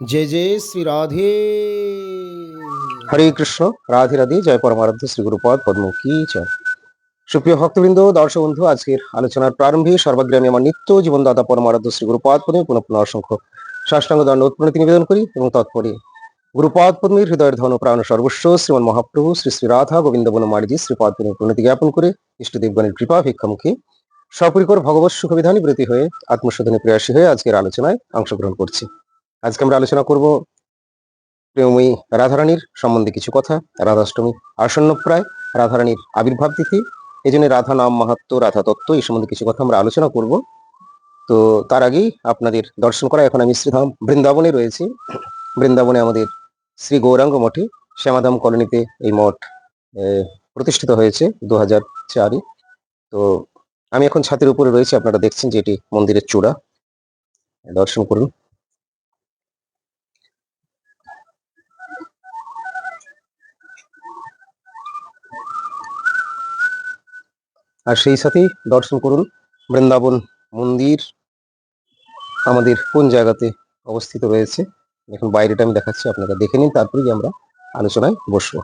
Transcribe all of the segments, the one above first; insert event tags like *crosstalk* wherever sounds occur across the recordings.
জয় জয় শ্রী রাধে। হরে কৃষ্ণ, রাধে রাধে, জয় পরমারাধ্য, শ্রী গুরুপদ পদ্ম কি সুপ্রিয় ভক্তবৃন্দ, দর্শক বন্ধু, আজকের আলোচনার প্রারম্ভে সর্বাগ্রামী আমার নিত্য জীবনদাতা পরমারাধ্য, শ্রী গুরুপদ পদ্মী পুনঃ পুনঃ অসংখ্য সাষ্টাঙ্গ দণ্ড উৎপন্নতি নিবেদন করি এবং তৎপরে গুরুপদ পদ্মীর হৃদয়ের ধন প্রাণ সর্বস্ব, শ্রীমন মহাপ্রভু, শ্রী শ্রী রাধা গোবিন্দ বনমারিজি শ্রীপদ পদ্মী প্রণতি জ্ঞাপন করে ইষ্টদেবগণের কৃপা ভিক্ষামুখী সপরিকর ভগবৎ সুখবিধানী ব্রতী হয়ে আত্মশোধনে প্রয়াসী হয়ে আজকের আলোচনায় অংশগ্রহণ করছি। আজকে আমরা আলোচনা করব প্রেমী রাধারানীর সম্বন্ধে কিছু কথা। রাধাষ্টমী আসন্ন প্রায় রাধারানীর আবির্ভাব তিথি। এই জন্য রাধা নাম মাহাত্ম, রাধা তত্ত্ব, এই সম্বন্ধে কিছু কথা আমরা আলোচনা করব। তো তার আগেই আপনাদের দর্শন করা এখন আমি শ্রীধাম বৃন্দাবনে রয়েছি। বৃন্দাবনে আমাদের শ্রী গৌরাঙ্গ মঠে শ্যামাধাম কলোনিতে এই মঠ প্রতিষ্ঠিত হয়েছে দু হাজার চারে তো আমি এখন ছাতের উপরে রয়েছি, আপনারা দেখছেন যে এটি মন্দিরের চূড়া। দর্শন করুন। আর সেই সাথেই দর্শন করুন বৃন্দাবন মন্দির আমাদের কোন জায়গাতে অবস্থিত রয়েছে। এখন বাইরেটা আমি দেখাচ্ছি, আপনারা দেখে নিন, তারপরেই আমরা আলোচনায় বসবো।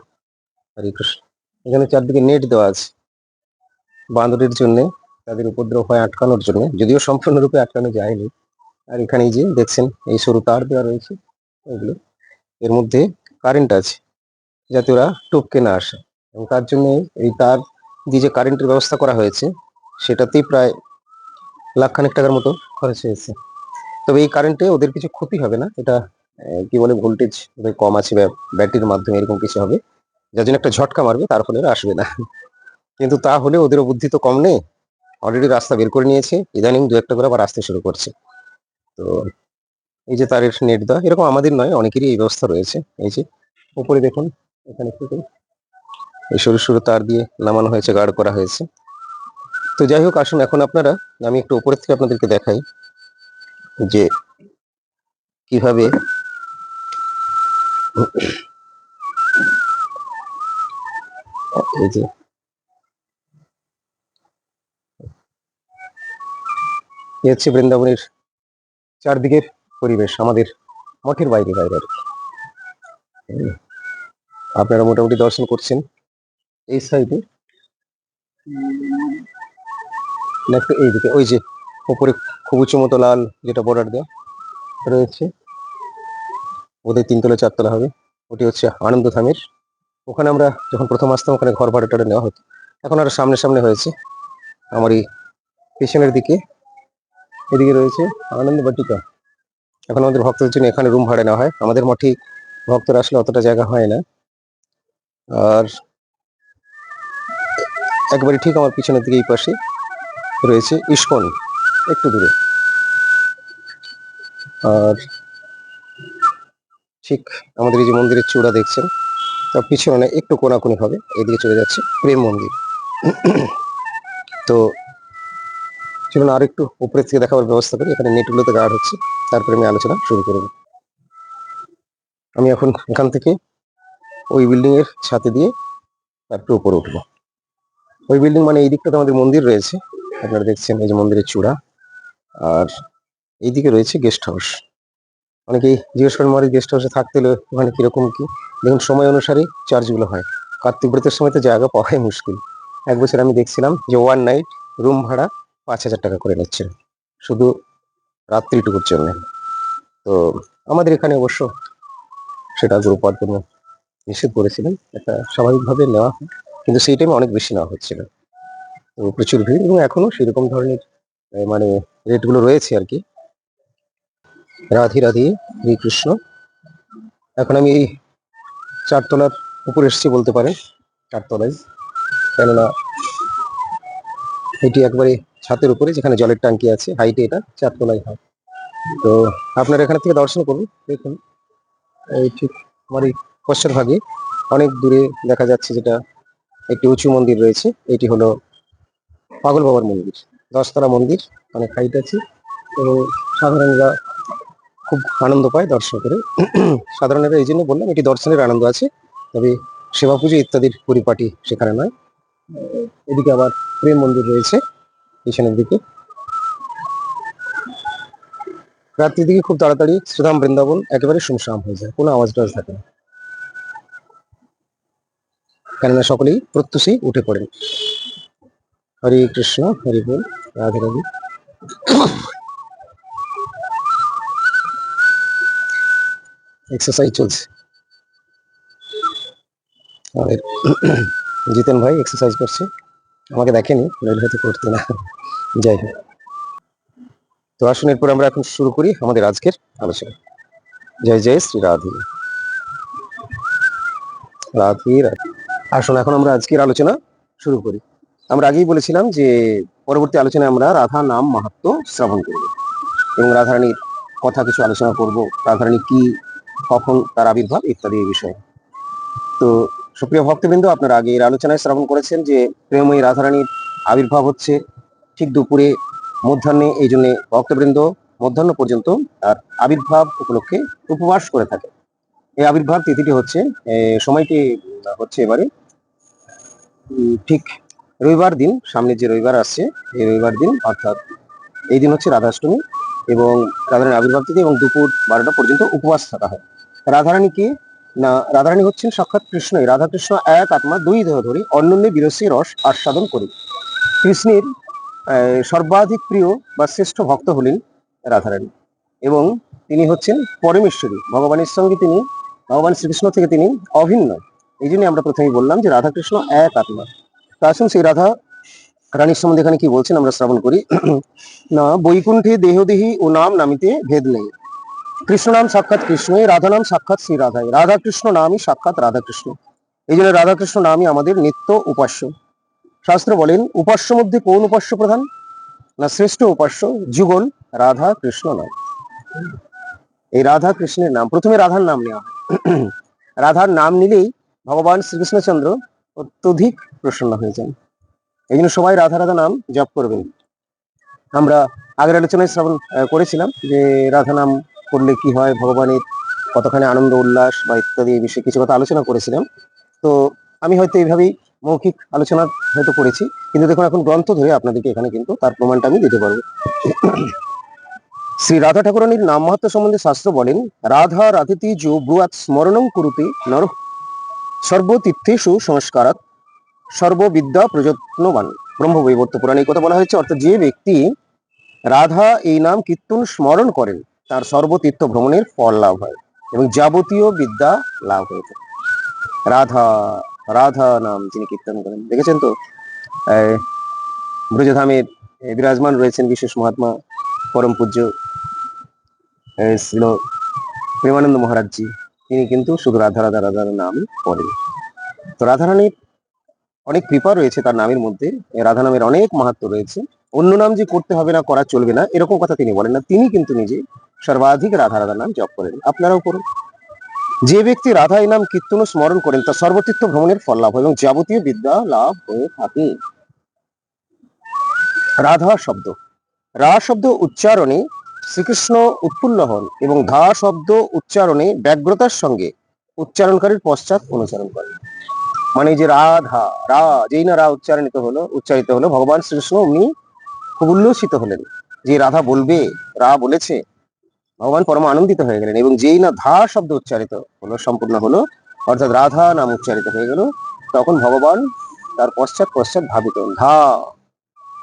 হরে কৃষ্ণ। এখানে চারদিকে নেট দেওয়া আছে। বাঁদরের জন্য, তাদের উপদ্রব হয় আটকানোর জন্য, যদিও সম্পূর্ণরূপে আটকানো যায়নি। আর এখানে যে দেখছেন, এই সরু তার দেওয়া রয়েছে, এগুলো। এর মধ্যে কারেন্ট আছে, যাতে ওরা টপকে না আসে। এবং তার জন্য এই তার দিয়ে যে কারেন্টের ব্যবস্থা করা হয়েছে, সেটাতেই প্রায় লাখখানেক টাকার মতো খরচ হয়েছে। তবে এই কারেন্টে ওদের কিছু ক্ষতি হবে না। এটা কি বলে ভোল্টেজ কম আছে ব্যাটারির মাধ্যমে এরকম কিছু হবে। যার জন্য একটা ঝটকা মারবে, তার ফলে আসবে না। কিন্তু তা হলে ওদেরও বুদ্ধি তো কম নেই। অলরেডি রাস্তা বের করে নিয়েছে। ইদানিং দু একটা করে আবার আসতে শুরু করছে। তো, এই যে তারের নেট দেওয়া, এরকম আমাদের নয়, অনেকেরই এই ব্যবস্থা রয়েছে। এই যে, উপরে দেখুন, এখানে একটু। এই সরু সরু তার দিয়ে নামানো হয়েছে গার্ড করা হয়েছে তো যাই হোক, আসুন এখন আপনারা, আমি একটু উপরের থেকে আপনাদেরকে দেখাই যে কীভাবে এই যে হচ্ছে বৃন্দাবনের চারদিকের পরিবেশ, আমাদের মঠের বাইরে বাইরে আর কি। আপনারা মোটামুটি দর্শন করছেন এই সাইডে। একটু এইদিকে, ওই যে উপরে খুব উঁচু মতো লাল যেটা বর্ডার দেওয়া রয়েছে। ওদের তিনতলা চারতলা হবে। ওটি হচ্ছে আনন্দ ধামের ওখানে আমরা যখন প্রথম আসতাম, ওখানে ঘর ভাড়া টাড়া নেওয়া হতো। এখন আর সামনে সামনে হয়েছে। আমার এই পেছনের দিকে, এদিকে রয়েছে আনন্দ বাটিকা। এখন আমাদের ভক্তদের জন্য এখানে রুম ভাড়া নেওয়া হয়। আমাদের মঠে ভক্তরা আসলে অতটা জায়গা হয় না। আর একবারে ঠিক আমার পিছনের দিকে এই পাশে রয়েছে ইস্কন, একটু দূরে। আর ঠিক আমাদের এই যে মন্দিরের চূড়া দেখছেন তার পিছনে একটু কোনাকুনি হবে, এদিকে চলে যাচ্ছে, প্রেম মন্দির। তো চলুন আর একটু উপরের থেকে দেখাবার ব্যবস্থা করি, এখানে নেটগুলোতে গার্ড হচ্ছে, তারপরে আমি আলোচনা শুরু করব। আমি এখন এখান থেকে ওই বিল্ডিং এর ছাতে দিয়ে তারপরে উপরে উঠবো। ওই বিল্ডিং মানে এই দিকটাতে আমাদের মন্দির রয়েছে। আপনারা দেখছেন এই যে মন্দিরের চূড়া। আর এইদিকে রয়েছে গেস্ট হাউস অনেকেই জিজ্ঞেস করেন মারি গেস্ট হাউসে থাকতে হলে ওখানে কীরকম কি? দেখুন, সময় অনুসারে চার্জগুলো হয়। কার্তিক ব্রতের সময় তো জায়গা পাওয়াই মুশকিল। এক বছর আমি দেখছিলাম যে ওয়ান নাইট রুম ভাড়া পাঁচ হাজার টাকা করে নিচ্ছেন শুধু রাত্রিটুকুর জন্য। তো আমাদের এখানে অবশ্য সেটা গুরুপদ কোনো নিষেধ করেছিলেন। এটা স্বাভাবিকভাবে নেওয়া হয়। কিন্তু সেই টাইমে অনেক বেশি নেওয়া হচ্ছিল। প্রচুর ভিড় এবং এখনও সেরকম ধরনের মানে রেটগুলো রয়েছে আর কি। রাধি রাধি, হরে কৃষ্ণ। এখন আমি এই চারতলার উপরে এসছি বলতে পারেন, চারতলায়। কেননা এটি একবারে ছাতের উপরে, যেখানে জলের ট্যাঙ্কি আছে হাইটে এটা, চারতলায় হয়। তো আপনারা এখান থেকে দর্শন করুন, দেখুন। এই ঠিক আমার এই পশ্চাৎ ভাগে অনেক দূরে দেখা যাচ্ছে যেটা একটি উঁচু মন্দির রয়েছে, এটি হলো পাগল বাবার মন্দির। দশতলা মন্দির, অনেক হাইট আছে এবং সাধারণরা খুব আনন্দ পায় দর্শন করে। সাধারণেরা এই জন্য বললাম, এটি দর্শনের আনন্দ আছে, তবে সেবা পুজো ইত্যাদির পরিপাটি সেখানে নয়। এদিকে আবার প্রেম মন্দির রয়েছে, পিছনের দিকে। রাত্রির দিকে খুব তাড়াতাড়ি শ্রীধাম বৃন্দাবন একেবারে শুমশাম হয়ে যায়, কোনো আওয়াজ টাওয়াজ থাকে না। কেননা সকলেই প্রত্যুষে উঠে পড়েন। হরে কৃষ্ণ, হরি বল, রাধে রাধে। এক্সারসাইজ চলছে। আমাদের জিতেন ভাই এক্সারসাইজ করছে। আমাকে দেখেনি, নইলে হয়তো করতে না। যাই হোক। তো আসুন, এরপর আমরা এখন শুরু করি আমাদের আজকের আলোচনা। জয় জয়, শ্রী রাধে। রাধে রাধে। আসুন, এখন আমরা আজকের আলোচনা শুরু করি। আমরা আগেই বলেছিলাম যে পরবর্তী আলোচনায় আমরা রাধা নাম মাহাত্ম শ্রবণ করব এবং রাধারানীর কথা কিছু আলোচনা করব, রাধারানী কি, কখন, তার আবির্ভাব ইত্যাদি এই বিষয়ে। তো সুপ্রিয় ভক্তবৃন্দ, আপনারা আগে এর আলোচনায় শ্রবণ করেছেন যে প্রেমময়ী রাধারানীর আবির্ভাব হচ্ছে ঠিক দুপুরে মধ্যাহ্নে, এই জন্য ভক্তবৃন্দ মধ্যাহ্ন পর্যন্ত তার আবির্ভাব উপলক্ষে উপবাস করে থাকে এই আবির্ভাব তিথিটি হচ্ছে সময়টি হচ্ছে এবারে ঠিক রবিবার দিন, সামনে যে রবিবার আসছে এই রবিবার দিন, অর্থাৎ এই দিন হচ্ছে রাধাষ্টমী এবং রাধারানীর আবির্ভাব তিথি এবং দুপুর বারোটা পর্যন্ত উপবাস থাকা হয়। রাধারানী কি? না, রাধারানী হচ্ছেন সাক্ষাৎ কৃষ্ণই রাধাকৃষ্ণ এক আত্মা, দুই দেহ ধরে অন্যান্য বিরসী রস আস্বাদন করি কৃষ্ণের সর্বাধিক প্রিয় বা শ্রেষ্ঠ ভক্ত হলেন রাধারানী এবং তিনি হচ্ছেন পরমেশ্বরী। ভগবানের সঙ্গে তিনি, ভগবান শ্রীকৃষ্ণ থেকে তিনি অভিন্ন। এই জন্য আমরা প্রথমেই বললাম যে রাধাকৃষ্ণ এক আত্মা। তা আসুন সেই রাধা রানীর সম্বন্ধে এখানে কি বলছেন আমরা শ্রবণ করি। *clears throat* না, বৈকুণ্ঠে দেহদেহী ও নাম নামিতে ভেদ নেই। কৃষ্ণ নাম সাক্ষাৎ কৃষ্ণই, রাধা নাম সাক্ষাৎ শ্রী রাধাই। রাধা কৃষ্ণ নামই সাক্ষাৎ রাধাকৃষ্ণ। এই জন্য রাধাকৃষ্ণ নামই আমাদের নিত্য উপাস্য। শাস্ত্র বলেন, উপাস্য মধ্যে কোন উপাস্য প্রধান? না, শ্রেষ্ঠ উপাস্য যুগল রাধা কৃষ্ণ নাম। এই রাধা কৃষ্ণের নাম, প্রথমে রাধার নাম নেওয়া *clears throat* রাধার নাম নিলেই ভগবান শ্রীকৃষ্ণচন্দ্র অত্যধিক প্রসন্ন হয়ে যান এই জন্য সবাই রাধা রাধা নাম জপ করবেন। আমরা আগের আলোচনায় শ্রবণ করেছিলাম যে রাধা নাম করলে কি হয়, ভগবানের কতখানি আনন্দ, উল্লাস বা ইত্যাদি এই বিষয়ে কিছু কথা আলোচনা করেছিলাম। তো আমি হয়তো এইভাবেই মৌখিক আলোচনা হয়তো করেছি, কিন্তু দেখুন এখন গ্রন্থ ধরে আপনাদেরকে এখানে কিন্তু তার প্রমাণটা আমি দিতে পারব। শ্রী রাধা ঠাকুরানীর নাম মাহাত্ম সম্বন্ধে শাস্ত্র বলেন, রাধা রাধিতি যো ব্রুয়াত স্মরণং কুরুতে নর সর্বতীর্থেষু সংস্কারাত সর্ববিদ্যা প্রযত্নবান। ব্রহ্মবৈবর্ত পুরাণে এই কথা বলা হয়েছে, অর্থাৎ যে ব্যক্তি রাধা এই নাম কীর্তন স্মরণ করেন, তার সর্বতীর্থ ভ্রমণের ফল লাভ হয় এবং যাবতীয় বিদ্যা লাভ হয়ে থাকে। রাধা রাধা নাম যিনি কীর্তন করেন। দেখেছেন তো? ব্রজধামের বিরাজমান রয়েছেন বিশেষ মহাত্মা পরম পূজ্য ছিল প্রেমানন্দ মহারাজজি। তিনি কিন্তু শুধু রাধা রাধা রাধার নাম পড়েন তো রাধারানীর অনেক কৃপা রয়েছে তার নামের মধ্যে। রাধা নামের অনেক মাহাত্ম রয়েছে। অন্য নাম যে করতে হবে না, করা চলবে না, এরকম কথা তিনি বলেন না। তিনি কিন্তু নিজে সর্বাধিক রাধা রাধা নাম জপ করেন। আপনারাও করুন। যে ব্যক্তি রাধা এই নাম কীর্তন স্মরণ করেন, তার সর্বতীর্থ ভ্রমণের ফল লাভ এবং যাবতীয় বিদ্যা লাভ হয়ে থাকে। রাধা শব্দ। রা শব্দ উচ্চারণে শ্রীকৃষ্ণ উৎফুল্ল হন এবং ধা শব্দ উচ্চারণে ব্যগ্রতার সঙ্গে উচ্চারণকারীর পশ্চাৎ অনুসরণ করেন। মানে যে রাধা, রা, যেই না রা উচ্চারণিত হলো, উচ্চারিত হলো, ভগবান শ্রীকৃষ্ণ উনি খুব উল্লসিত হলেন। যে রাধা বলবে, রা বলেছে, ভগবান পরম আনন্দিত হয়ে গেলেন এবং যেই না ধা শব্দ উচ্চারিত হলো, সম্পূর্ণ হলো, অর্থাৎ রাধা নাম উচ্চারিত হয়ে গেল, তখন ভগবান তার পশ্চাৎ পশ্চাৎ ভাবিত ধা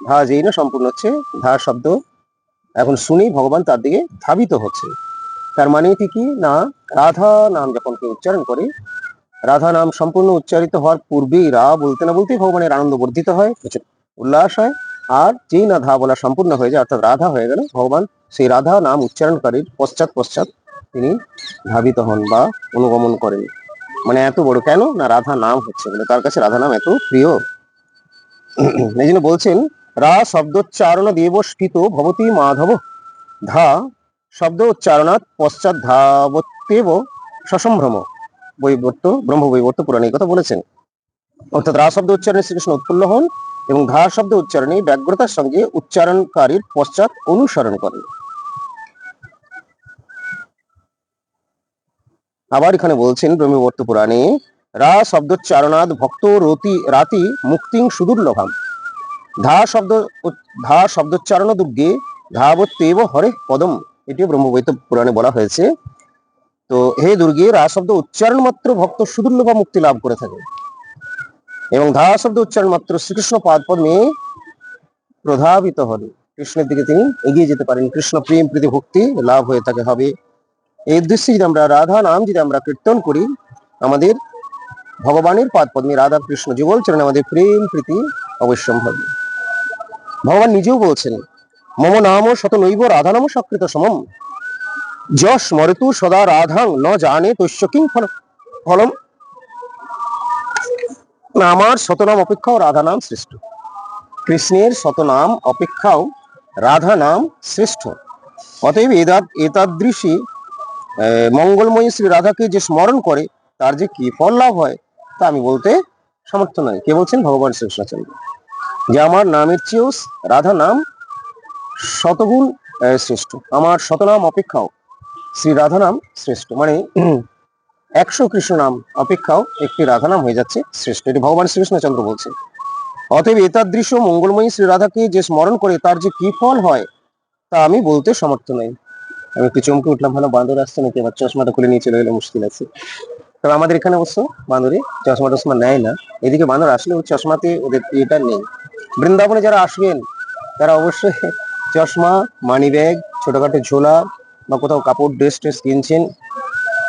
ধা যেই না সম্পূর্ণ হচ্ছে ধা শব্দ এখন শুনেই ভগবান তার দিকে ধাবিত হচ্ছে। তার মানে এটি কি? না, রাধা নাম যখন কেউ উচ্চারণ করে। রাধা নাম সম্পূর্ণ উচ্চারিত হওয়ার পূর্বেই রা বলতে না বলতেই ভগবানের আনন্দ বর্ধিত হয় উল্লাস হয়। আর যেই না ধা বলা সম্পূর্ণ হয়ে যায়, অর্থাৎ রাধা হয়ে গেল, ভগবান সেই রাধা নাম উচ্চারণকারীর পশ্চাৎ পশ্চাৎ তিনি ধাবিত হন বা অনুগমন করেন। মানে এত বড় কেন? না রাধা নাম হচ্ছে বলে। তার কাছে রাধা নাম এত প্রিয়? এই জন্য বলছেন রা শব্দোচ্চারণ দেবস্কৃত ভবতি মাধব। ধা শব্দ উচ্চারণাৎ পশ্চাৎ ধাবত্যেব সসম্ভ্রম। বৈবর্ত ব্রহ্ম বৈবর্ত পুরাণে কথা বলেছেন। অর্থাৎ রা শব্দ উচ্চারণে শ্রীকৃষ্ণ উৎফুল্ল হন এবং ধা শব্দ উচ্চারণে ব্যগ্রতার সঙ্গে উচ্চারণকারীর পশ্চাৎ অনুসরণ করেন। আবার এখানে বলছেন ব্রহ্মবর্ত পুরাণে, রা শব্দোচ্চারণাদ ভক্ত রতি, রাতি মুক্তিং সুদুর্লভাম। ধা শব্দ ধা শব্দোচ্চারণ দুর্গে ধাবত্যেব হরে পদম। এটিও ব্রহ্মবৈত পুরাণে বলা হয়েছে। তো হে দুর্গে, রা শব্দ উচ্চারণ মাত্র ভক্ত সুদুর্লভ মুক্তি লাভ করে থাকে। এবং ধা শব্দ উচ্চারণ মাত্র শ্রীকৃষ্ণ পাদ পদ্মে প্রধাবিত হন। কৃষ্ণের দিকে তিনি এগিয়ে যেতে পারেন। কৃষ্ণ প্রেম, প্রীতি, ভক্তি লাভ হয়ে থাকে হবে। এই উদ্দেশ্যে যদি আমরা রাধা নাম যদি আমরা কীর্তন করি, আমাদের ভগবানের পাদ পদ্মে রাধা কৃষ্ণ যুগল চরণে আমাদের প্রেম, প্রীতি অবশ্যম হবে ভগবান নিজেও বলছেন, মম নাম শত নৈব রাধা নাম সকৃত সমম। যশ মরেতু সদা রাধাং, ন জানে তস্য কিং ফল- ফলম। আমার শতনাম অপেক্ষাও রাধা নাম শ্রেষ্ঠ। কৃষ্ণের শতনাম অপেক্ষাও রাধা নাম শ্রেষ্ঠ। অতএব এতাদৃশী মঙ্গলময়ী শ্রী রাধাকে যে স্মরণ করে, তার যে কি ফল লাভ হয়, তা আমি বলতে সমর্থ নয় কে বলছেন? ভগবান শ্রীকৃষ্ণচন্দ্র যে আমার নামের চেয়েও রাধা নাম শতগুণ শ্রেষ্ঠ। আমার শতনাম অপেক্ষাও শ্রী রাধা নাম শ্রেষ্ঠ। মানে *clears throat* একশো কৃষ্ণ নাম অপেক্ষাও একটি রাধা নাম হয়ে যাচ্ছে শ্রেষ্ঠ। এটি ভগবান শ্রীকৃষ্ণচন্দ্র বলছে। অতএব এতাদৃশ্য মঙ্গলময়ী শ্রী রাধাকে যে স্মরণ করে তার যে কি ফল হয়, তা আমি বলতে সমর্থ নই। আমি একটু চমকে উঠলাম, ভালো বান্দর আসছে নাকি? আবার চশমাটা খুলে নিয়ে চলে গেলে মুশকিল আছে। তবে আমাদের এখানে অবশ্য বান্দরে চশমা টশমা নেয় না। এদিকে বান্দর আসলে চশমাতে ওদের এটা নেই। বৃন্দাবনে যারা আসবেন, তারা অবশ্যই চশমা, মানি ব্যাগ, ছোটখাটো ঝোলা বা কোথাও কাপড়, ড্রেস ট্রেস কিনছেন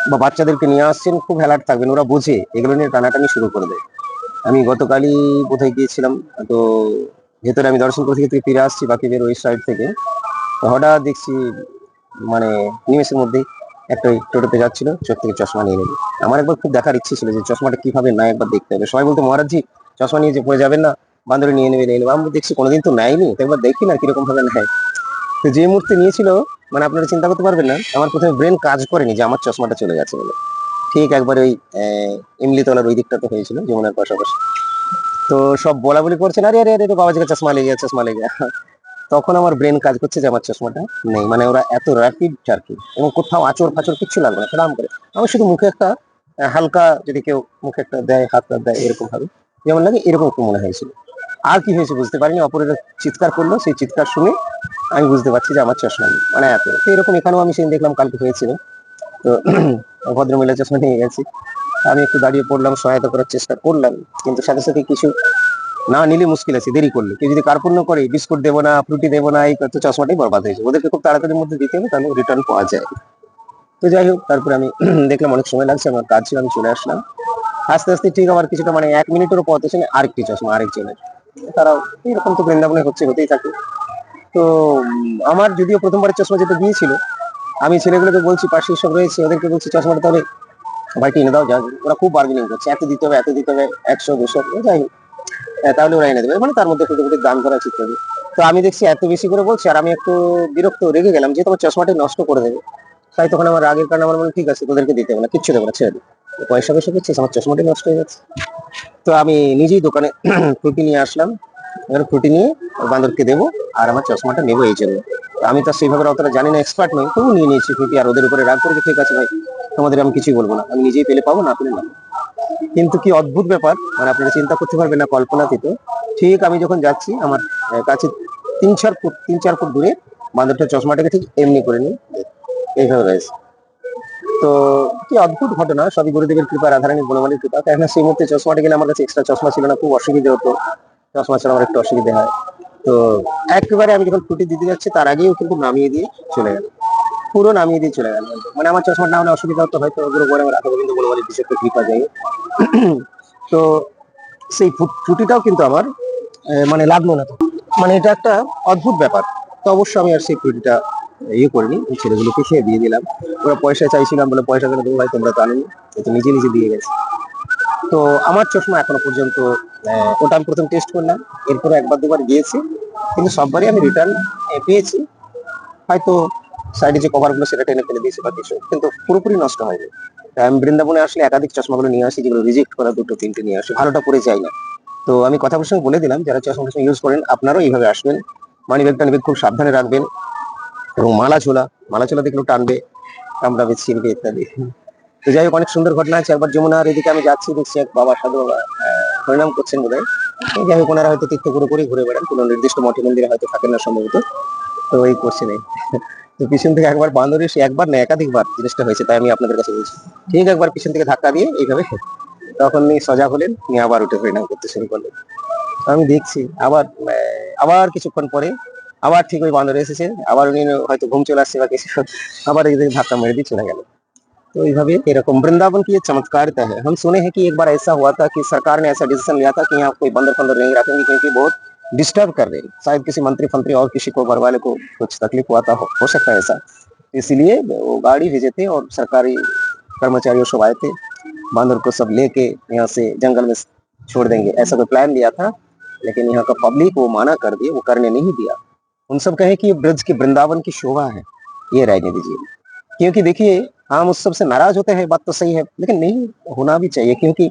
বা বাচ্চাদেরকে নিয়ে আসছেন, খুব অ্যালার্ট থাকবেন। ওরা বোঝে এগুলো নিয়ে টানাটানি শুরু করে দেয়। আমি গতকালই কোথায় গিয়েছিলাম, তো ভেতরে আমি দর্শন করতে থেকে ফিরে আসছি বাকি বের ওই সাইড থেকে। হঠাৎ দেখছি মানে নিমেষের মধ্যেই একটা টোটোতে যাচ্ছিল, চোখ থেকে চশমা নিয়ে নেবে আমার একবার খুব দেখার ইচ্ছে ছিল যে চশমাটা কীভাবে না একবার দেখতে হবে। সবাই বলতে মহারাজজি চশমা নিয়ে যে পড়ে যাবেন না বান্ধবী নিয়ে নেবে নিয়ে নেবে। আমি দেখছি কোনোদিন তো নেয়নি, তো একবার দেখি না কীরকম ভাবে নেয়। তো যে মুহূর্তে নিয়েছিল মানে আপনারা চিন্তা করতে পারবেন না, আমার প্রথমে ব্রেন কাজ করেনি যে আমার চশমাটা চলে গেছে বলে। ঠিক একবার ওই ইমলিতলার ওই দিকটাতে হয়েছিল, যমুনার পাশাপাশি। তো সব বলা বলি করছেন, আরে আরে আরে বাবা থেকে চশমা লেগে চশমা লেগে। তখন আমার ব্রেন কাজ করছে যে আমার চশমাটা নেই। মানে ওরা এত র্যাপিড চারকি এবং কোথাও আচর ফাচর কিচ্ছু লাগবে না সালাম করে। আমার শুধু মুখে একটা হালকা যদি কেউ মুখে একটা দেয়, হাত টাত দেয় এরকম ভাবে, যেমন লাগে এরকম একটু মনে হয়েছিল। আর কি হয়েছে বুঝতে পারিনি, অপরের চিৎকার করল, সেই চিৎকার শুনে আমি বুঝতে পারছি যে আমার চশমা নেই। মানে এত। তো এরকম এখানেও আমি সেদিন দেখলাম কালকে হয়েছিল। তো *clears throat* ভদ্রমহিলা চশমা নিয়ে গেছি। আমি একটু দাঁড়িয়ে পড়লাম, সহায়তা করার চেষ্টা করলাম, কিন্তু সাথে সাথে কিছু না নিলে মুশকিল আছে, দেরি করলে। কেউ যদি কার্পণ্য করে, বিস্কুট দেবো না, ফ্রুটি দেবো না, এই তো চশমাটাই বরবাদ হয়েছে ওদেরকে খুব তাড়াতাড়ির মধ্যে দিতে হবে, তাহলে রিটার্ন পাওয়া যায়। তো যাই হোক, তারপরে আমি *clears throat* দেখলাম অনেক সময় লাগছে, আমার কাজ ছিল, আমি চলে আসলাম। আস্তে আস্তে ঠিক আমার কিছুটা মানে এক মিনিটেরও পথ এসে আরেকটি চশমা আরেকজনের তারাও এরকম তো বৃন্দাবনে হচ্ছে, হতেই থাকে। তো আমার যদিও প্রথমবারের চশমা যেটা দিয়েছিল, আমি ছেলেগুলোকে বলছি পাশে সব রয়েছে, ওদেরকে বলছি চশমাটা তবে ভাই কিনে দাও, যা ওরা খুব বার্গেনিং করছে, এত দিতে হবে, এত দিতে হবে, একশো, দুশো, যাই হোক। তাহলে ওরা এনে দেবে। মানে তার মধ্যে ফুটে ফুটে দাম করা উচিত হবে। তো আমি দেখছি এত বেশি করে বলছি, আর আমি একটু বিরক্ত রেগে গেলাম যে তোমার চশমাটাই নষ্ট করে দেবে। তাই তখন আমার রাগের কারণে আমার মনে ঠিক আছে, তোদেরকে দিতে হবে না, কিচ্ছু দেবো না, ছেড়ে দিই পয়সা পয়সা দিচ্ছিস, আমার চশমাটাই নষ্ট হয়ে যাচ্ছে। তো আমি নিজেই দোকানে *clears throat* ফ্রুটি নিয়ে আসলাম। এবার ফ্রুটি নিয়ে বান্দরকে দেবো, আর আমার চশমাটা নেব এই জন্য। আমি তো সেইভাবে অতটা জানি না এক্সপার্ট নই, তবু নিয়ে নিয়েছি ফ্রুটি আর ওদের উপরে রাগ করে ঠিক আছে ভাই, তোমাদের আমি কিছুই বলব না, আমি নিজেই পেলে পাবো, না পেলে না। কিন্তু কি অদ্ভুত ব্যাপার? মানে আপনারা চিন্তা করতে পারবেন না কল্পনাতীত। ঠিক আমি যখন যাচ্ছি, আমার কাছে তিন চার ফুট, তিন চার ফুট দূরে বান্দরটা চশমাটাকে ঠিক এমনি করে নিই। এইভাবে রয়েছে। তো কি অদ্ভুত ঘটনা, সবই গুরুদেবের কৃপা রাধারানী গুণমানের কৃপা। কেননা সেই মুহূর্তে চশমাটা গেলে আমার কাছে এক্সট্রা চশমা ছিল না, খুব অসুবিধা হতো। চশমা ছাড়া আমার একটু অসুবিধা হয়। তো একেবারে আমি যখন ফুটি দিতে যাচ্ছি, তার আগেও কিন্তু নামিয়ে দিয়ে চলে গেল পুরো নামিয়ে দিয়ে চলে গেল। মানে আমার চশমা না হলে অসুবিধা হতো, হয়তো ওগুলো করে আমার রাধা গোবিন্দ গুণমানের বিশেষ একটা কৃপা যায় তো সেই ফুট- ফুটিটাও কিন্তু আমার মানে লাগল না মানে এটা একটা অদ্ভুত ব্যাপার। তো অবশ্য আমি আর সেই ফুটিটা ইয়ে করিনি ছেলেগুলোকে খেয়ে দিয়ে দিলাম। ওরা পয়সা চাইছিলাম বলে পয়সা কেন ভাই, তোমরা তো আনোনি। নিজে নিজে দিয়ে গেছে। তো আমার চশমা এখনও পর্যন্ত ওটা আমি প্রথম টেস্ট করলাম। এরপরে একবার দুবার গিয়েছি। কিন্তু সববারই আমি রিটার্ন পেয়েছি। হয়তো সাইডে যে কভারগুলো সেটা টেনে ফেলে দিয়েছে বা কিছু, কিন্তু পুরোপুরি নষ্ট হয়নি। আমি বৃন্দাবনে আসলে একাধিক চশমাগুলো নিয়ে আসি, যেগুলো রিজেক্ট করা দুটো, তিনটে নিয়ে আসি, ভালোটা পরে যাই না। তো আমি কথা প্রসঙ্গে বলে দিলাম, যারা চশমা টশমা ইউজ করেন, আপনারাও এইভাবে আসবেন। মানি ব্যাগটা নিবে খুব সাবধানে রাখবেন। এবং মালা ছোলা মালা ছোলা দেখলেও টানবে। কামড়াবে ছিনবে ইত্যাদি। তো যাই হোক, অনেক সুন্দর ঘটনা আছে। একবার যমুনার এদিকে আমি যাচ্ছি, দেখছি এক বাবা সাধু হরিনাম করছেন বোধ হয় যাই হোক, ওনারা হয়তো তীর্থ পুরোপুরি ঘুরে বেড়ান। কোনো নির্দিষ্ট মঠে, মন্দিরে হয়তো থাকেন না সম্ভবত। তো এই করছে নেই তো পিছন থেকে একবার বান্দর এসে একবার না একাধিকবার জিনিসটা হয়েছে তাই আমি আপনাদের কাছে বলছি ঠিক একবার পিছন থেকে ধাক্কা দিয়ে এইভাবে তখন উনি সজাগ হলেন নিয়ে আবার উঠে হরিনাম করতে শুরু করলেন তো আমি দেখছি আবার আহ, আবার কিছুক্ষণ পরে আবার ঠিক ওই বান্দর এসেছে আবার উনি হয়তো ঘুম চলে আসছে বা কিছু আবার एक धक्का मेरे दी चला गया तो এইভাবে এরকম वृंदावन की ये चमत्कारिता है हम सुने हैं कि एक बार ऐसा हुआ था कि सरकार ने ऐसा डिसीजन लिया था कि यहाँ कोई बंदर फंदर नहीं रखेंगे क्योंकि बहुत डिस्टर्ब कर रहे। शायद किसी मंत्री फंत्री और किसी को घर वाले को कुछ तकलीफ़ हुआ था हो, हो सकता है ऐसा। इसलिए वो गाड़ी भेजे थे और सरकारी कर्मचारियों सब आए थे। बांदर को सब लेके यहाँ से जंगल में छोड़ देंगे। ऐसा कोई प्लान लिया था? लेकिन यहाँ का पब्लिक वो माना कर दिए वो करने नहीं दिया। उन सब कहे कि ब्रज की वृंदावन की शोभा है। ये राजनीति जी क्योंकि देखिए हम उस सबसे नाराज़ होते हैं बात तो सही है। लेकिन नहीं होना भी चाहिए क्योंकि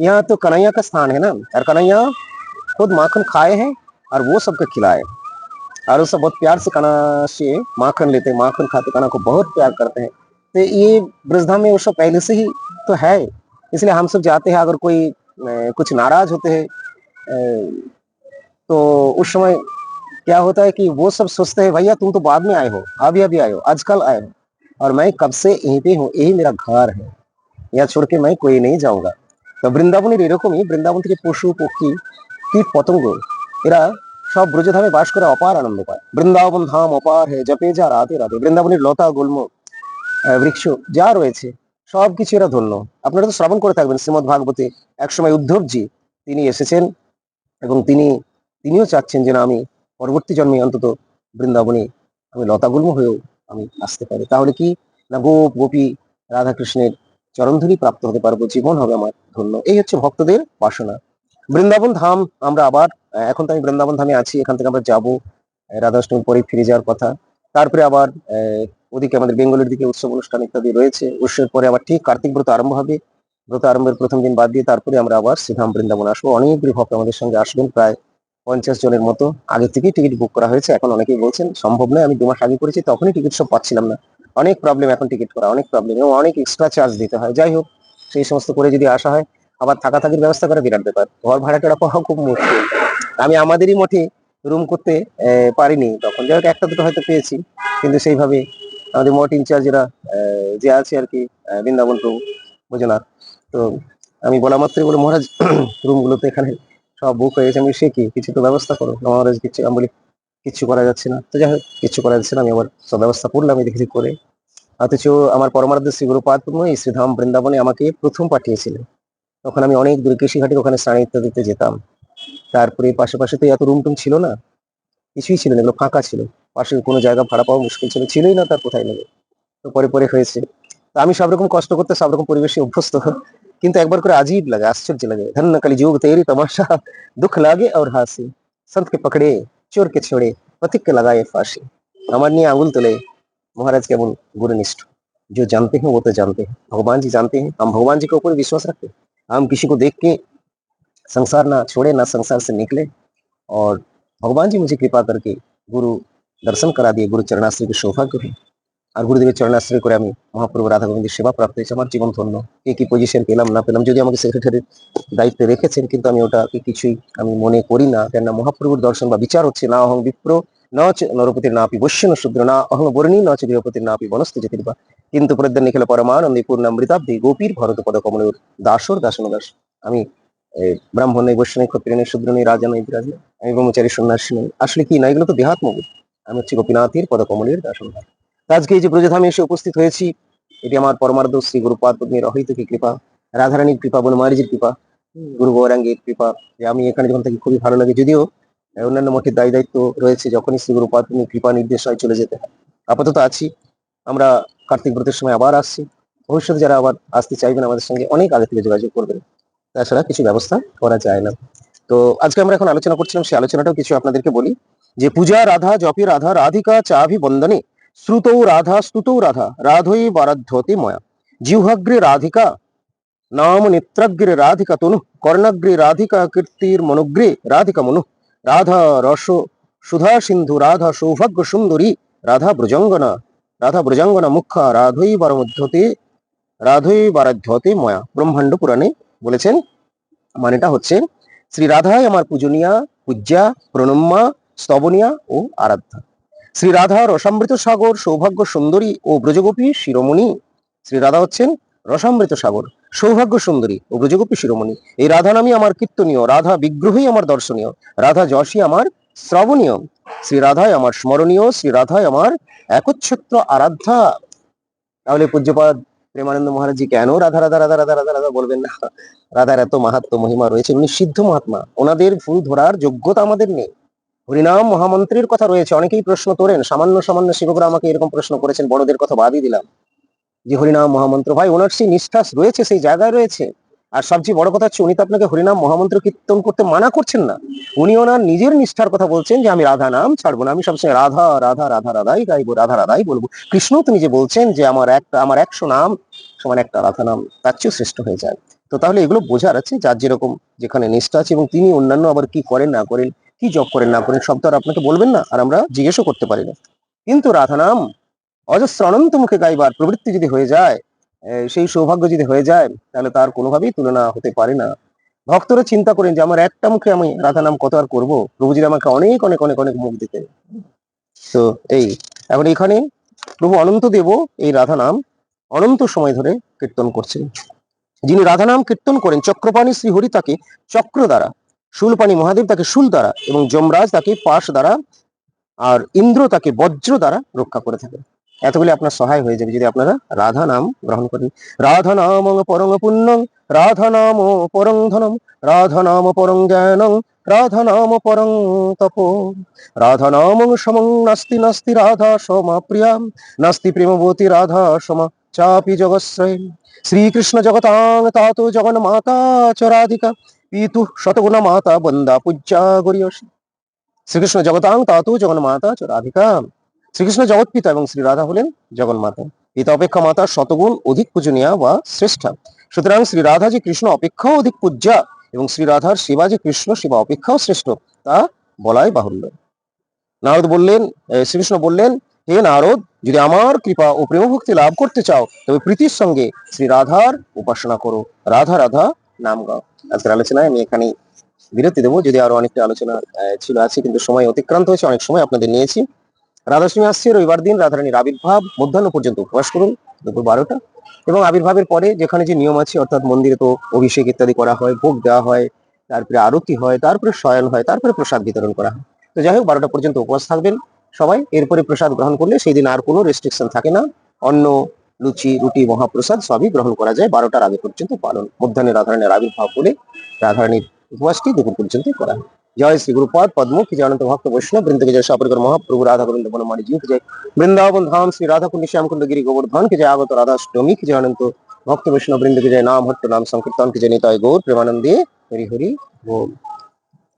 यहाँ तो कन्हैया का स्थान है ना। और कन्हैया खुद माखन खाए हैं और वो सबको खिलाए और वो सब बहुत प्यार से कना से माखन लेते हैं माखन खाते कना को बहुत प्यार करते हैं तो ये ब्रजधाम में वो सब पहले से ही तो है इसलिए हम सब जाते हैं अगर कोई अ, कुछ नाराज होते हैं अ, तो उस समय क्या होता है कि वो सब सोचते हैं भैया तुम तो बाद में आए हो अभी अभी आए हो आजकल आए हो और मैं कब से यहीं पे हूँ यही मेरा घर है यहाँ छोड़ के मैं कोई नहीं जाऊंगा তো বৃন্দাবনের এরকমই বৃন্দাবন থেকে পশু পক্ষী কীট পতঙ্গ। এরা সব ব্রজধামে বাস করে অপার আনন্দ পায়। বৃন্দাবন ধাম অপার হে জপে যা রাতে রাতে বৃন্দাবনের লতা, গুল্ম বৃক্ষ যা রয়েছে সব কিছু এরা ধন্য। আপনারা তো শ্রবণ করে থাকবেন, শ্রীমদ ভাগবতে। একসময় উদ্ধবজি তিনি এসেছেন এবং তিনি, তিনিও চাচ্ছেন যে না, আমি পরবর্তী জন্মে অন্তত বৃন্দাবনে আমি লতাগুল্ম হয়েও আমি আসতে পারি। তাহলে কি? না, গোপ, গোপী, রাধাকৃষ্ণের চরণধুলি প্রাপ্ত হতে পারব? জীবন হবে আমার ধন্য। এই হচ্ছে ভক্তদের বাসনা। বৃন্দাবন ধাম আমরা আবার এখন তো আমি বৃন্দাবন ধামে আছি, এখান থেকে আমরা যাব রাধাষ্টমীর পরে ফিরে যাওয়ার কথা। তারপরে আবার ওদিকে আমাদের বেঙ্গলের দিকে উৎসব অনুষ্ঠান ইত্যাদি রয়েছে, উৎসবের পরে আবার ঠিক কার্তিক ব্রত আরম্ভ হবে। ব্রত আরম্ভের প্রথম দিন বাদ দিয়ে তারপরে আমরা আবার শ্রীধাম বৃন্দাবন আসব। অনেকগুলি ভক্ত আমাদের সঙ্গে আসবেন, প্রায় পঞ্চাশ জনের মতো। আগে থেকেই টিকিট বুক করা হয়েছে, এখন অনেকেই বলছেন, সম্ভব নয়, আমি দু মাস আগে করেছি, তখনই টিকিট সব পাচ্ছিলাম না। অনেক প্রবলেম এখন টিকিট করা, অনেক প্রবলেম এবং অনেক এক্সট্রা চার্জ দিতে হয়। যাই হোক, সেই সমস্ত করে যদি আসা হয় আবার থাকা থাকির ব্যবস্থা করা বিরাট ব্যাপার। ঘর ভাড়া টেরা পাওয়া খুব মুশকিল। আমি আমাদেরই মঠে রুম করতে পারিনি। তখন যাই একটা দুটো হয়তো পেয়েছি। কিন্তু সেইভাবে আমাদের মঠ ইনচার্জেরা যে আছে আর কি বৃন্দাবন প্রভু বোঝনাথ তো আমি বলা মাত্রই বলে মহারাজ *coughs* রুমগুলো তো এখানে সব বুক হয়ে গেছে। আমি সে কি, কিছু তো ব্যবস্থা করো। মহারাজ, কিছু, আমি বলি কিচ্ছু করা যাচ্ছে না। তো যাই হোক কিচ্ছু করা যাচ্ছে না। আমি আবার সব ব্যবস্থা করলাম এই দেখি করে। অথচ আমার পরমারাধ্য শ্রী গুরুপাদ শ্রীধাম বৃন্দাবনে আমাকে প্রথম পাঠিয়েছিলেন। তখন আমি অনেক দূর কৃষিঘাটের ওখানে স্নান ইত্যাদিতে যেতাম তারপরে পাশে পাশে তো এত রুম টুম ছিল না কিছুই ছিল না এগুলো ফাঁকা ছিল পাশে কোনো জায়গা ভাড়া পাওয়া মুশকিল ছিল ছিলই না তার কোথায় নেবে তো পরে পরে হয়েছে তো আমি সব রকম কষ্ট করতে সব রকম পরিবেশে অভ্যস্ত কিন্তু একবার করে আজীব লাগে আশ্চর্য লাগে ধন্য কালী যোগ তেরি তমাশা দুঃখ লাগে और হাসি संत के पकड़े चोर के छोड़े पथिक के लगाए फांसी আমার নিয়ে আঙুল তোলে महाराज केवल गुरुनिष्ठ जो जानते हैं वो तो जानते हैं भगवान जी जानते हैं हम भगवान जी के ऊपर विश्वास रखते हैं हम किसी को देख के संसार ना छोड़े ना संसार से निकले और भगवान जी मुझे कृपा करके गुरु दर्शन करा दिए गुरु चरणाश्रय के সৌভাগ্য হয় আর গুরুদেবের চরণাশ্রয় করে আমি মহাপ্রভু রাধা গোবিন্দের সেবা প্রাপ্ত হয়েছে আমার জীবন ধন্য কে কি পজিশন পেলাম না পেলাম যদি আমাকে সেক্রেটারির দায়িত্বে রেখেছেন কিন্তু আমি ওটাকে কিছুই আমি মনে করি না কেন মহাপ্রভুর দর্শন বা বিচার হচ্ছে না অহং বিপ্র ন চ নরপতির নাপি শূদ্র না অহং বর্ণী ন চ গৃহপতির নাপি বনস্ত জ্যোতির্বা কিন্তু প্রদ্যান নিখিল পরমানন্দী পূর্ণামৃতাব্দী গোপীর ভরত পদ কমলের দাসর দাসন দাস আমি ব্রাহ্মণ নেই, বৈশ্য নেই, ক্ষত্রিয় নেই, শূদ্র নেই, রাজা নেই, বিরাজ আমি ব্রহ্মচারী সন্ন্যাসী নেই। আসলে কি না, এগুলো তো দেহাত্ম আমি হচ্ছে গোপীনাথের পদকমলের দাসন দাস আজকে এই যে ব্রজধামে এসে উপস্থিত হয়েছি, এটি আমার পরমার্ধ শ্রী গুরুপাদ পদ্মীর অহৈতুকী কৃপা, রাধারানীর কৃপা বনমারিজির কৃপা, গুরু গৌরাঙ্গের কৃপা আমি এখানে যখন থাকি খুবই ভালো লাগে। যদিও অন্যান্য মঠের দায়ী দায়িত্ব রয়েছে, যখনই শ্রী গুরুপাদ পদ্মীর কৃপা নির্দেশ হয় চলে যেতে হয়। আপাতত আছি। আমরা কার্তিক ব্রতের সময় আবার আসছি। ভবিষ্যতে যারা আবার আসতে চাইবেন আমাদের সঙ্গে অনেক আগে থেকে যোগাযোগ করবেন। তাছাড়া কিছু ব্যবস্থা করা যায় না। তো আজকে আমরা এখন আলোচনা করছিলাম, সেই আলোচনাটাও কিছু আপনাদেরকে বলি যে পূজা, রাধা, জপি রাধা, রাধিকা, চাভি, বন্দনে, শ্রুতৌ রাধা, স্তুতৌ রাধা, রাধই বারাধ্যতে ময়া। জিহ্বাগ্রে রাধিকা, নাম নেত্রাগ্রে রাধিকা তনু, কর্ণাগ্রে রাধিকা কীর্তির মনোগ্রে রাধিকা মনু। রাধা রস সুধা সিন্ধু, রাধা সৌভাগ্য সুন্দরী, রাধা ব্রজঙ্গনা রাধা ব্রজঙ্গনা মুখা রাধৈ বারমধ্যতে রাধৈ বারাধ্যতে ময়া, ব্রহ্মাণ্ড পুরাণে বলেছেন। মানেটা হচ্ছে, শ্রী রাধাই আমার পূজনীয়া, পূজ্যা প্রণম্যা স্তবনিয়া ও আরাধ্যা। শ্রী রাধা রসামৃত সাগর, সৌভাগ্য সুন্দরী ও ব্রজগোপী শিরোমণি। শ্রী রাধা হচ্ছেন রসামৃত সাগর, সৌভাগ্য সুন্দরী ও ব্রজগোপী শিরোমণি। এই রাধা নামই আমার কীর্তনীয়, রাধা বিগ্রহই আমার দর্শনীয়। রাধা যশই আমার শ্রবণীয়। শ্রী রাধায় আমার স্মরণীয়, শ্রী রাধায় আমার একচ্ছত্র আরাধ্যা। তাহলে পূজ্যপাদ প্রেমানন্দ মহারাজজি, কেন রাধা রাধা রাধা রাধা রাধা রাধা বলবেন না? রাধার এত মাহাত্ম মহিমা রয়েছে, উনি সিদ্ধ মহাত্মা। ওনাদের ফুল ধরার যোগ্যতা আমাদের নেই। হরিনাম মহামন্ত্রীর কথা রয়েছে, অনেকেই প্রশ্ন তোলেন সামান্য সামান্য শিবকরা আমাকে এরকম প্রশ্ন করেছেন, বড়দের কথা বাদই দিলাম। যে হরিনাম মহামন্ত্র, ভাই ওনার সেই নিষ্ঠাস রয়েছে, সেই জায়গায় রয়েছে। আর সবচেয়ে বড় কথা হচ্ছে, উনি তো আপনাকে হরিনাম মহামন্ত্র কীর্তন করতে মানা করছেন না। উনি ওনার নিজের নিষ্ঠার কথা বলছেন যে, আমি রাধা নাম ছাড়বো না, আমি সবসময় রাধা রাধা রাধা, রাধাই গাইবো, রাধা, রাধাই বলব। কৃষ্ণ তো নিজে বলছেন যে, আমার একটা আমার একশো নাম সমান একটা রাধা নাম তার চেয়েও শ্রেষ্ঠ হয়ে যায়। তো তাহলে এগুলো বোঝার আছে, যার যেরকম যেখানে নিষ্ঠা আছে এবং তিনি অন্যান্য আবার কি করেন, না করেন, কি জব করেন, না করেন, সব তো আর আপনাকে বলবেন না, আর আমরা জিজ্ঞেসও করতে পারি না। কিন্তু রাধা নাম অজস্র অনন্ত মুখে গাইবার প্রবৃত্তি যদি হয়ে যায় সেই সৌভাগ্য যদি হয়ে যায়, তাহলে তার কোনোভাবেই তুলনা হতে পারে না। ভক্তরা চিন্তা করেন যে, আমার একটা মুখে আমি রাধা নাম কত আর করব? প্রভু যদি আমাকে অনেক অনেক অনেক অনেক মুখ দিতে। তো এই, এখন এখানে প্রভু অনন্ত দেব এই রাধা নাম অনন্ত সময় ধরে কীর্তন করছেন। যিনি রাধা নাম কীর্তন করেন, চক্রপাণী শ্রী হরি তাকে চক্র দ্বারা, শুলপাণী মহাদেব তাকে শুল দ্বারা এবং যমরাজ তাকে পাশ দ্বারা আর ইন্দ্র তাকে বজ্র দ্বারা রক্ষা করে থাকে এতগুলি আপনার সহায় হয়ে যাবে। যদি আপনারা রাধা নাম গ্রহণ করেন। রাধা নাম পরং পুণ্যং, রাধা নাম পরং ধনম রাধা নাম পরং জ্ঞানং, রাধা নাম পরং তপ। রাধা নাম সমং, নাস্তি নাস্তি রাধা সমা প্রিয়াম, নাস্তি প্রেমবতী রাধা সমা চাপি জগশ্রয় শ্রীকৃষ্ণ জগতাং তাত জগন মাতা চ রাধিকা, পিতু শতগুণ মাতা বন্দা পূজ্যা গরিয়সী। শ্রীকৃষ্ণ জগতাং তাতু জগন মাতা চ রাধিকা। শ্রীকৃষ্ণ জগৎ পিতা এবং শ্রী রাধা হলেন জগন মাতা পিতা অপেক্ষা মাতা শতগুণ অধিক পূজনীয়া বা শ্রেষ্ঠা। সুতরাং শ্রী রাধা যে কৃষ্ণ অপেক্ষাও অধিক পূজা এবং শ্রী রাধার সেবা যে কৃষ্ণ, সেবা অপেক্ষাও শ্রেষ্ঠ, তা বলাই বাহুল্য। নারদ বললেন শ্রীকৃষ্ণ বললেন, হে নারদ, যদি আমার কৃপা ও প্রেম ভক্তি লাভ করতে চাও, তবে প্রীতির সঙ্গে শ্রী রাধার উপাসনা করো। রাধা রাধা, নাম গাও। আজকের আলোচনায় আমি এখানে বিরতি দেবো। যদি আরও অনেকটা আলোচনা ছিল আছে, কিন্তু সময় অতিক্রান্ত হয়েছে, অনেক সময় আপনাদের নিয়েছি। রাধাষ্টমী আসছে, রবিবার দিন রাধারানীর আবির্ভাব, মধ্যাহ্ন পর্যন্ত উপবাস করুন, দুপুর বারোটা। এবং আবির্ভাবের পরে যেখানে যে নিয়ম আছে, অর্থাৎ মন্দিরে তো অভিষেক ইত্যাদি করা হয়, ভোগ দেওয়া হয়, তারপরে আরতি হয়, তারপরে শয়ন হয়, তারপরে প্রসাদ বিতরণ করা হয়। তো যাই হোক, বারোটা পর্যন্ত উপবাস থাকবেন সবাই। এরপরে প্রসাদ গ্রহণ করলে সেই দিন আর কোনো রেস্ট্রিকশন থাকে না। অন্য লুচি, রুটি, মহাপ্রসাদ সবই গ্রহণ করা যায় বারোটার আগে পর্যন্ত পালন। মধ্যাহ্নে রাধারানীর আবির্ভাব বলে রাধারানীর উপবাসটি দুপুর পর্যন্ত করা হয়। জয় শ্রী গুরুপাদ পদ্ম কি জয় অনন্ত ভক্ত বৈষ্ণব বৃন্দ কি জয় সাপরিকর মহাপ্রভু রাধা গোবিন্দ বনমানি জি জয়। বৃন্দাবন ধাম, শ্রী রাধা কুণ্ড শ্যামকুণ্ড গিরি গোবর্ধন কে জয় আগত রাধাষ্টমী কি জয় অনন্ত ভক্ত বৈষ্ণব বৃন্দ কি জয় নাম হট্ট নাম, সংকীর্তন, কে জয় নিতায় গৌর, প্রেমানন্দে, হরি হরি বল